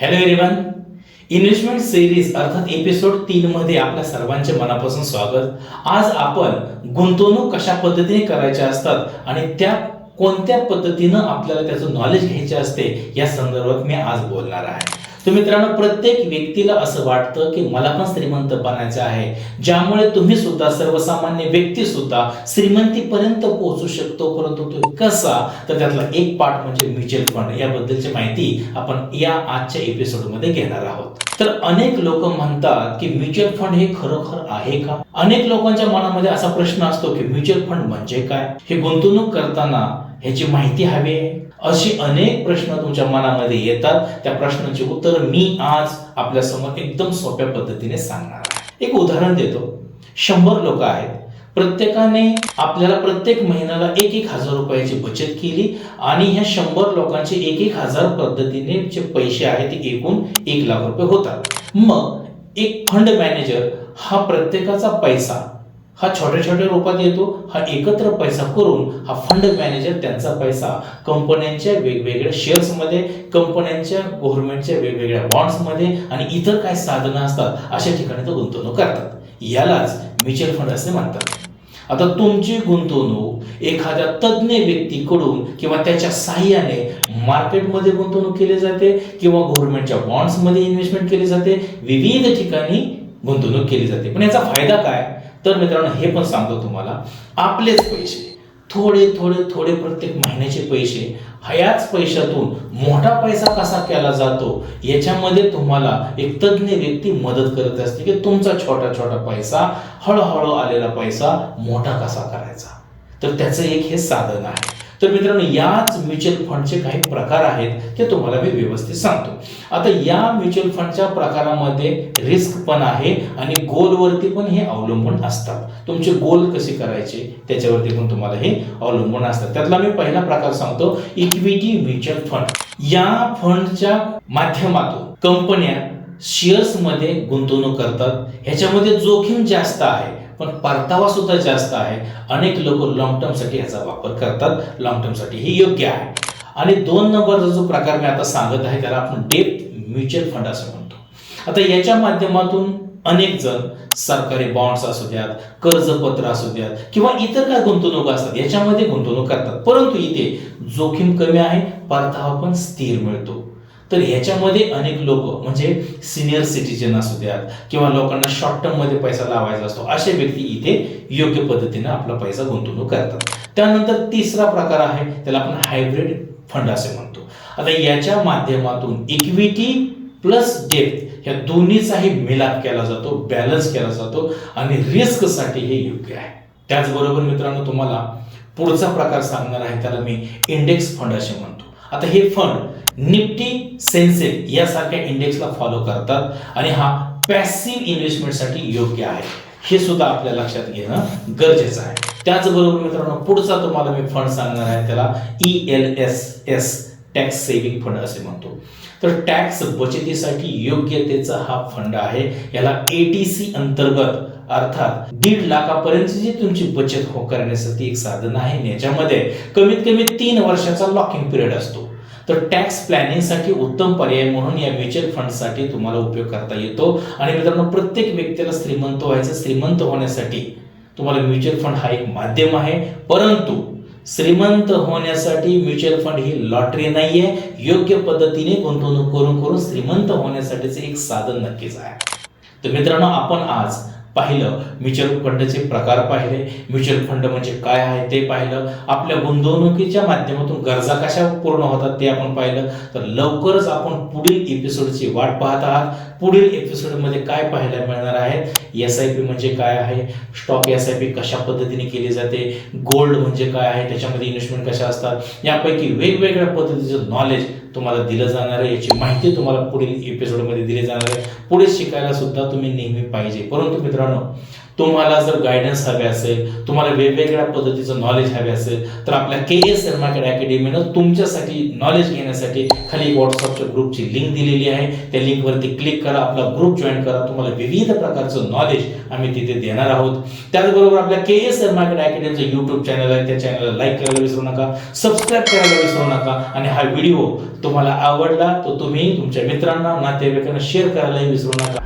Hello everyone investment series अर्थात episode तीन मध्ये आपल्या सर्वांचे मनापासून स्वागत. आज आपण गुंतवणूक कशा पद्धतीने करायच्या असतात आणि त्या कोणत्या पद्धतीनं आपल्याला त्याचं नॉलेज घ्यायचे असते या संदर्भात मी आज बोलणार आहे. तर मित्रांनो प्रत्येक व्यक्तीला असं वाटतं की मला पण श्रीमंत बनायचं आहे. ज्यामुळे तुम्ही सुद्धा सर्वसामान्य व्यक्ती सुद्धा श्रीमंतीपर्यंत पोहोचू शकतो. परंतु तो कसा? तर त्यातला एक पार्ट म्हणजे म्युच्युअल फंड. याबद्दलची माहिती आपण या आजच्या एपिसोडमध्ये घेणार आहोत. तर अनेक लोक म्हणतात की म्युच्युअल फंड हे खरोखर आहे का? अनेक लोकांच्या मनामध्ये असा प्रश्न असतो की म्युच्युअल फंड म्हणजे काय? हे गुंतवणूक करताना ह्याची माहिती हवी आहे? अशी अनेक प्रश्न तुमच्या मनामध्ये येतात. त्या प्रश्नांची उत्तर मी आज आपल्यासमोर एकदम सोप्या पद्धतीने सांगणार आहे. एक उदाहरण देतो. शंभर लोक आहेत. प्रत्येकाने आपल्याला प्रत्येक महिन्याला एक एक हजार रुपयाची बचत केली आणि ह्या शंभर लोकांचे एक एक हजार पद्धतीने जे पैसे आहेत ते एकूण एक लाख रुपये होतात. मग एक फंड मॅनेजर हा प्रत्येकाचा पैसा हा छोट्या छोट्या रूपात येतो हा एकत्र पैसा करून हा फंड मॅनेजर त्यांचा पैसा कंपन्यांच्या वेगवेगळ्या शेअर्समध्ये कंपन्यांच्या गव्हर्नमेंटच्या वेगवेगळ्या बॉन्ड्समध्ये आणि इतर काही साधनं असतात अशा ठिकाणी तो गुंतवणूक करतात. यालाच म्युच्युअल फंड असे म्हणतात. आता तुमची गुंतवणूक एखाद्या तज्ज्ञ व्यक्तीकडून किंवा त्याच्या साह्याने मार्केटमध्ये गुंतवणूक केली जाते किंवा गव्हर्नमेंटच्या बॉन्ड्समध्ये इन्व्हेस्टमेंट केली जाते विविध ठिकाणी गुंतवणूक केली जाते. पण याचा फायदा काय? तर मित्रांनो हे पण सांगतो तुम्हाला. आपलेच पैसे. थोडे थोडे थोडे प्रत्येक महिन्याचे पैसे. ह्याच पैशातून मोठा पैसा कसा केला जातो याच्यामध्ये तुम्हाला एक तज्ज्ञ व्यक्ती मदत करत असते की तुमचा छोटा छोटा पैसा हळूहळू आलेला पैसा मोठा कसा करायचा. तर त्याचं एक हे साधन आहे. तर मित्रांनो याच म्युच्युअल फंडचे काही प्रकार आहेत ते तुम्हाला मी व्यवस्थित सांगतो. आता या म्युच्युअल फंडच्या प्रकारामध्ये रिस्क पण आहे आणि गोलवरती पण हे अवलंबून असतात. तुमचे गोल कसे करायचे त्याच्यावरती पण तुम्हाला हे अवलंबून असतात. त्यातला मी पहिला प्रकार सांगतो इक्विटी म्युच्युअल फंड या फंडच्या माध्यमातून कंपन्या शेअर्समध्ये गुंतवणूक करतात. ह्याच्यामध्ये जोखीम जास्त आहे. पण परतावा सुद्धा जास्त आहे. अनेक लोक लॉंग टर्मसाठी ह्याचा वापर करतात. लॉंग टर्मसाठी हे योग्य आहे. आणि दोन नंबरचा जो प्रकार मी आता सांगत आहे त्याला आपण डेप म्युच्युअल फंड असं म्हणतो. आता याच्या माध्यमातून अनेक जण सरकारी बॉन्ड्स असू द्यात कर्जपत्र असू द्यात किंवा इतर काय गुंतवणूक असतात याच्यामध्ये गुंतवणूक करतात. परंतु इथे जोखीम कमी आहे परतावा पण स्थिर मिळतो. तर ह्याच्यामध्ये अनेक लोक म्हणजे सिनियर सिटीजन असू द्यात किंवा लोकांना शॉर्ट टर्ममध्ये पैसा लावायचा असतो असे व्यक्ती इथे योग्य पद्धतीने आपला पैसा गुंतवणूक करतात. त्यानंतर तिसरा प्रकार आहे त्याला आपण हायब्रिड फंड असे म्हणतो. आता याच्या माध्यमातून इक्विटी प्लस डेप्थ ह्या दोन्हीचाही मिलाप केला जातो बॅलन्स केला जातो आणि रिस्कसाठी हे योग्य आहे. त्याचबरोबर मित्रांनो तुम्हाला पुढचा प्रकार सांगणार आहे त्याला मी इंडेक्स फंड असे म्हणतो. आता हे फंड निफ्टी सेन्सेक्स यासारख्या इंडेक्सला फॉलो करतात आणि हा पॅसिव्ह इन्व्हेस्टमेंटसाठी योग्य आहे. हे सुद्धा आपल्या लक्षात घेणं गरजेचं आहे. त्याचबरोबर मित्रांनो पुढचा तुम्हाला मी फंड सांगणार आहे त्याला E L S S tax saving fund असे म्हणतो. तर टॅक्स बचतीसाठी योग्यतेचा हा फंड आहे. याला एटीसी अंतर्गत अर्थात दीड लाखापर्यंतची जी तुमची बचत हो करण्यासाठी एक साधन आहे याच्यामध्ये कमीत कमी तीन वर्षाचा लॉकिंग पिरियड असतो. तर टॅक्स प्लॅनिंगसाठी उत्तम पर्याय म्हणून या म्युच्युअल फंडसाठी तुम्हाला उपयोग करता येतो. आणि मित्रांनो प्रत्येक व्यक्तीला श्रीमंत व्हायचं श्रीमंत होण्यासाठी तुम्हाला म्युच्युअल फंड हा एक माध्यम आहे. परंतु श्रीमंत होण्यासाठी म्युच्युअल फंड ही लॉटरी नाहीये. योग्य पद्धतीने गुंतवणूक करून करून श्रीमंत होण्यासाठीचे एक साधन नक्कीच आहे. तर मित्रांनो आपण आज पाहिलं. म्युच्युअल फंडचे प्रकार पाहिले. म्युच्युअल फंड म्हणजे काय आहे ते पाहिलं. आपल्या गुंतवणुकीच्या माध्यमातून गरजा कशा पूर्ण होतात ते आपण पाहिलं. तर लवकरच आपण पुढील एपिसोडची वाट पाहत आहात. पुढील एपिसोडमध्ये काय पाहायला मिळणार आहे? एस आय पी म्हणजे काय आहे? स्टॉक एस आय पी कशा पद्धतीने केली जाते? गोल्ड म्हणजे काय आहे? त्याच्यामध्ये इन्व्हेस्टमेंट कशा असतात? यापैकी वेगवेगळ्या पद्धतीचं नॉलेज तुम्हाला दिलं जाणार आहे. याची माहिती तुम्हाला पुढील एपिसोडमध्ये दिली जाणार आहे. पुढे शिकायला सुद्धा तुम्ही नेहमी पाहिजे. परंतु मित्रांनो तुम्हाला जर गायडन्स हवे असेल तुम्हाला वेगवेगळ्या पद्धतीचं नॉलेज हवे असेल तर आपल्या के एस मार्केट अकॅडमीनं तुमच्यासाठी नॉलेज घेण्यासाठी खाली व्हॉट्सअपच्या ग्रुपची लिंक दिलेली आहे. त्या लिंकवरती क्लिक करा आपला ग्रुप जॉईन करा. तुम्हाला विविध प्रकारचं नॉलेज आम्ही तिथे देणार आहोत. त्याचबरोबर आपल्या के एस मार्केट अकॅडमीचं युट्यूब चॅनल आहे. त्या चॅनलला लाईक करायला विसरू नका सबस्क्राईब करायला विसरू नका. आणि हा व्हिडिओ तुम्हाला आवडला तर तुम्ही तुमच्या मित्रांना नातेवाईकांना शेअर करायलाही विसरू नका.